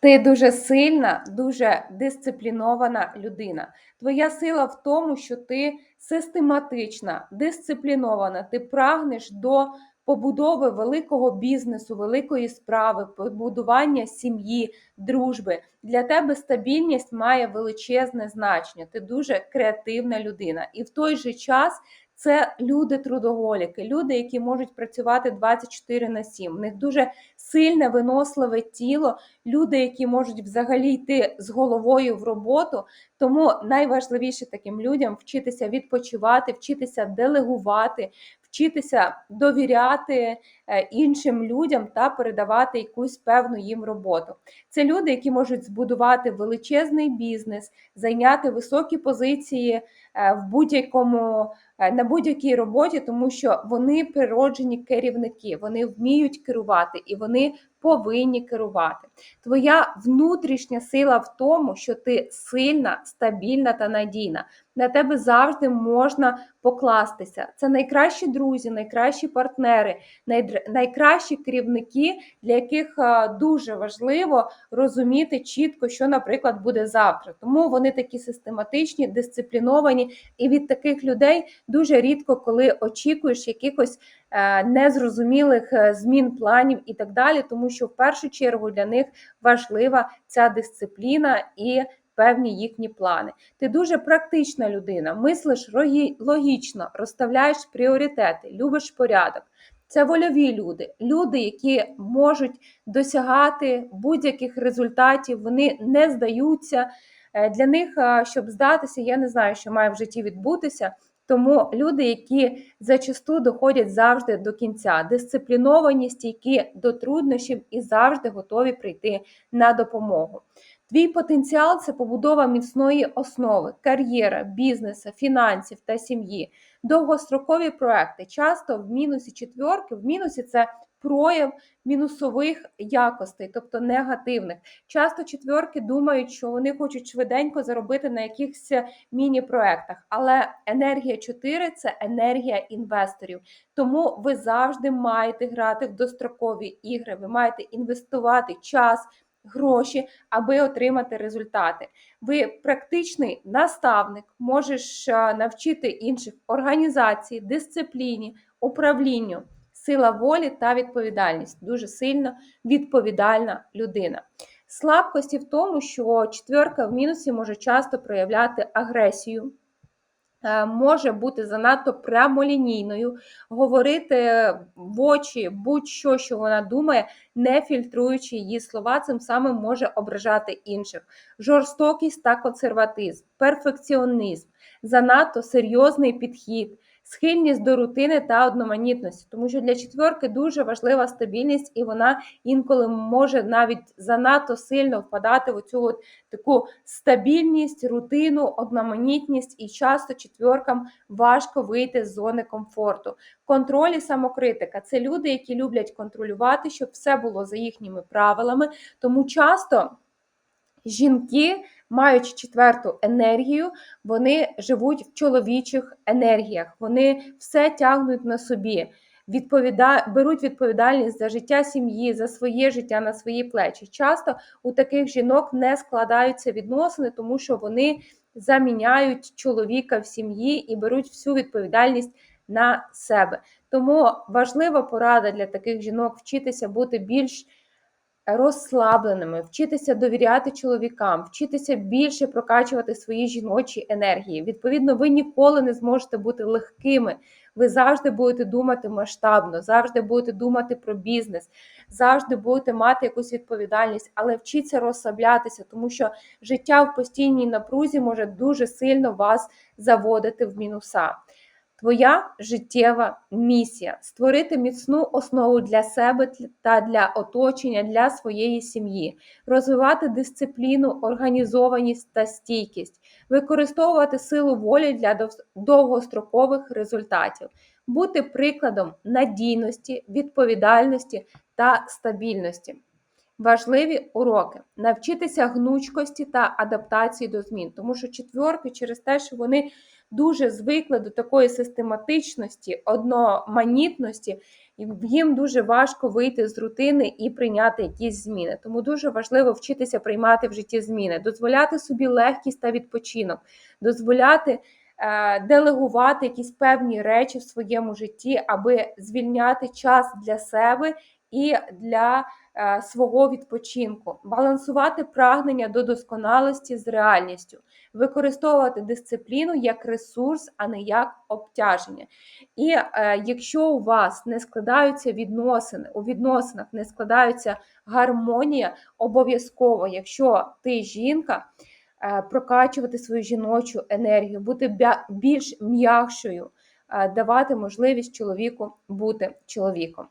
Ти дуже сильна, дуже дисциплінована людина. Твоя сила в тому, що ти систематична, дисциплінована, ти прагнеш до побудови великого бізнесу, великої справи, побудування сім'ї, дружби. Для тебе стабільність має величезне значення. Ти дуже креативна людина. І в той же час це люди-трудоголіки, люди, які можуть працювати 24 на 7. В них дуже сильне, виносливе тіло, люди, які можуть взагалі йти з головою в роботу. Тому найважливіше таким людям вчитися відпочивати, вчитися делегувати, вчитися довіряти е, іншим людям та передавати якусь певну їм роботу. Це люди, які можуть збудувати величезний бізнес, зайняти високі позиції е, в будь-якому е, на будь-якій роботі, тому що вони природжені керівники, вони вміють керувати і вони повинні керувати. Твоя внутрішня сила в тому, що ти сильна, стабільна та надійна. На тебе завжди можна покластися. Це найкращі друзі, найкращі партнери, найкращі керівники, для яких дуже важливо розуміти чітко, що, наприклад, буде завтра. Тому вони такі систематичні, дисципліновані, і від таких людей дуже рідко, коли очікуєш якихось Е, незрозумілих е, змін планів і так далі, тому що в першу чергу для них важлива ця дисципліна і певні їхні плани. Ти дуже практична людина, мислиш логічно, розставляєш пріоритети, любиш порядок. Це вольові люди, люди, які можуть досягати будь-яких результатів, вони не здаються. Е, для них, щоб здатися, я не знаю, що має в житті відбутися. Тому люди, які зачасту доходять завжди до кінця, дисципліновані, стійкі до труднощів і завжди готові прийти на допомогу. Твій потенціал це побудова міцної основи, кар'єра, бізнесу, фінансів та сім'ї, довгострокові проекти. Часто в мінусі четверки, в мінусі це прояв мінусових якостей, тобто негативних. Часто четверки думають, що вони хочуть швиденько заробити на якихось міні-проектах, але енергія 4 це енергія інвесторів. Тому ви завжди маєте грати в дострокові ігри, ви маєте інвестувати час. Гроші, аби отримати результати. Ви практичний наставник, можеш навчити інших організацій, дисципліні, управлінню сила волі та відповідальність. Дуже сильно відповідальна людина. Слабкості в тому, що четверка в мінусі може часто проявляти агресію. Е, може бути занадто прямолінійною, говорити в очі будь-що, що вона думає, не фільтруючи її слова, цим самим може ображати інших. Жорстокість та консерватизм, перфекціонізм, занадто серйозний підхід, схильність до рутини та одноманітності, тому що для четверки дуже важлива стабільність, і вона інколи може навіть занадто сильно впадати в цю от таку стабільність, рутину, одноманітність, і часто четверкам важко вийти з зони комфорту. Контроль і самокритика це люди, які люблять контролювати, щоб все було за їхніми правилами, тому часто. Жінки, маючи четверту енергію, вони живуть в чоловічих енергіях, вони все тягнуть на собі, відповіда... беруть відповідальність за життя сім'ї, за своє життя на свої плечі. Часто у таких жінок не складаються відносини, тому що вони заміняють чоловіка в сім'ї і беруть всю відповідальність на себе. Тому важлива порада для таких жінок вчитися бути більш розслабленими, вчитися довіряти чоловікам, вчитися більше прокачувати свої жіночі енергії. Відповідно, ви ніколи не зможете бути легкими. Ви завжди будете думати масштабно, завжди будете думати про бізнес, завжди будете мати якусь відповідальність, але вчіться розслаблятися, тому що життя в постійній напрузі може дуже сильно вас заводити в мінуса. Твоя життєва місія створити міцну основу для себе та для оточення, для своєї сім'ї, розвивати дисципліну, організованість та стійкість, використовувати силу волі для довгострокових результатів, бути прикладом надійності, відповідальності та стабільності. Важливі уроки навчитися гнучкості та адаптації до змін, тому що четверки через те, що вони дуже звикли до такої систематичності, одноманітності, їм дуже важко вийти з рутини і прийняти якісь зміни. Тому дуже важливо вчитися приймати в житті зміни, дозволяти собі легкість та відпочинок, дозволяти е, делегувати якісь певні речі в своєму житті, аби звільняти час для себе і для е, свого відпочинку, балансувати прагнення до досконалості з реальністю, використовувати дисципліну як ресурс, а не як обтяження. І е, якщо у вас не складаються відносини, у відносинах не складаються гармонія, обов'язково, якщо ти жінка, е, прокачувати свою жіночу енергію, бути більш м'якшою, е, давати можливість чоловіку бути чоловіком.